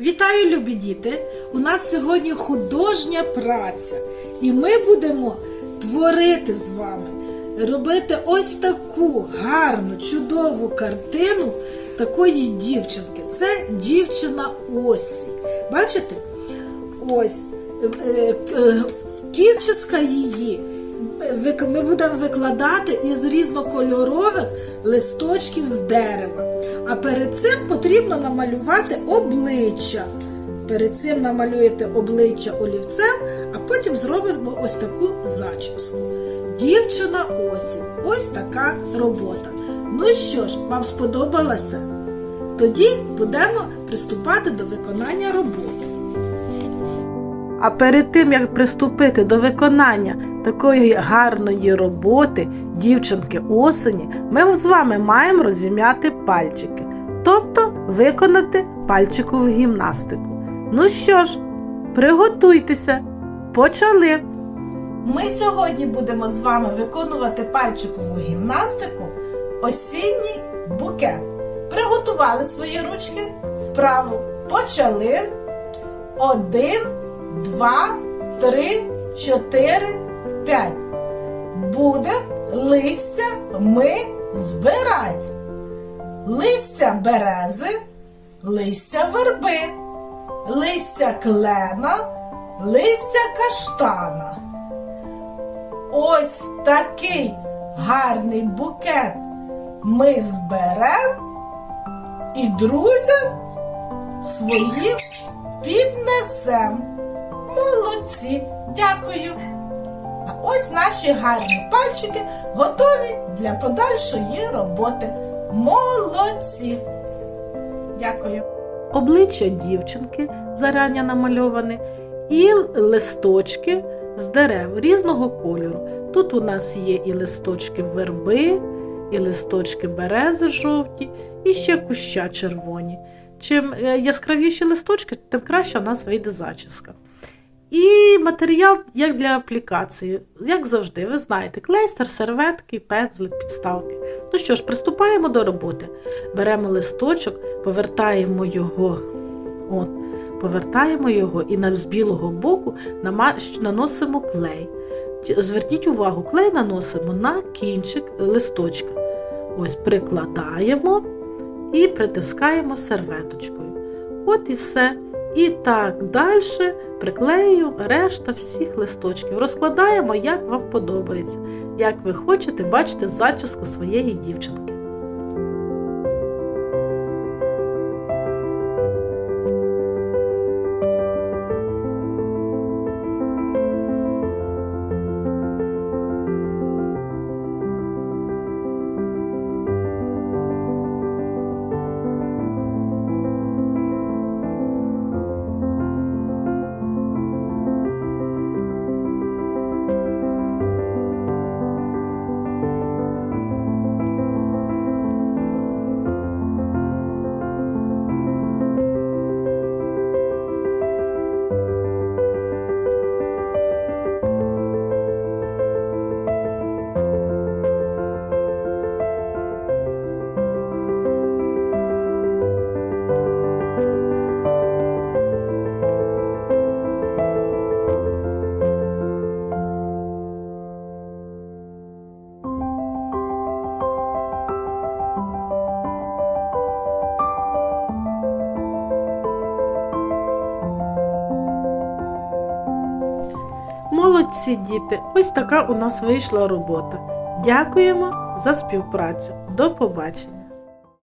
Вітаю, любі діти! У нас сьогодні художня праця, і ми будемо творити з вами, робити ось таку гарну, чудову картину такої дівчинки. Це дівчина осінь. Бачите? Ось е, е, кісточка її. Ми будемо викладати із різнокольорових листочків з дерева. А перед цим потрібно намалювати обличчя. Перед цим намалюєте обличчя олівцем, а потім зробимо ось таку зачіску. Дівчина осінь. Ось така робота. Ну що ж, вам сподобалося? Тоді будемо приступати до виконання роботи. А перед тим як приступити до виконання такої гарної роботи дівчинки осені, ми з вами маємо розім'яти пальчики, тобто виконати пальчикову гімнастику. Ну що ж, приготуйтеся, почали! Ми сьогодні будемо з вами виконувати пальчикову гімнастику осінній букет. Приготували свої ручки вправо. Почали. Один, два, три, чотири, п'ять. Буде листя ми збирать. Листя берези, листя верби, листя клена, листя каштана. Ось такий гарний букет ми зберемо і друзям своїм піднесем. Молодці! Дякую! А ось наші гарні пальчики готові для подальшої роботи. Молодці! Дякую! Обличчя дівчинки зарані намальоване і листочки з дерев різного кольору. Тут у нас є і листочки верби, і листочки берези жовті, і ще куща червоні. Чим е, яскравіші листочки, тим краще у нас вийде зачіска. І матеріал як для аплікації, як завжди, ви знаєте, клейстер, серветки, пензлик, підставки. Ну що ж, приступаємо до роботи. Беремо листочок, повертаємо його, от, повертаємо його і з білого боку наносимо клей. Зверніть увагу, клей наносимо на кінчик листочка. Ось прикладаємо і притискаємо серветочкою. От і все. І так далі приклею решта всіх листочків. Розкладаємо, як вам подобається, як ви хочете бачити зачіску своєї дівчинки. Молодці діти! Ось така у нас вийшла робота. Дякуємо за співпрацю. До побачення!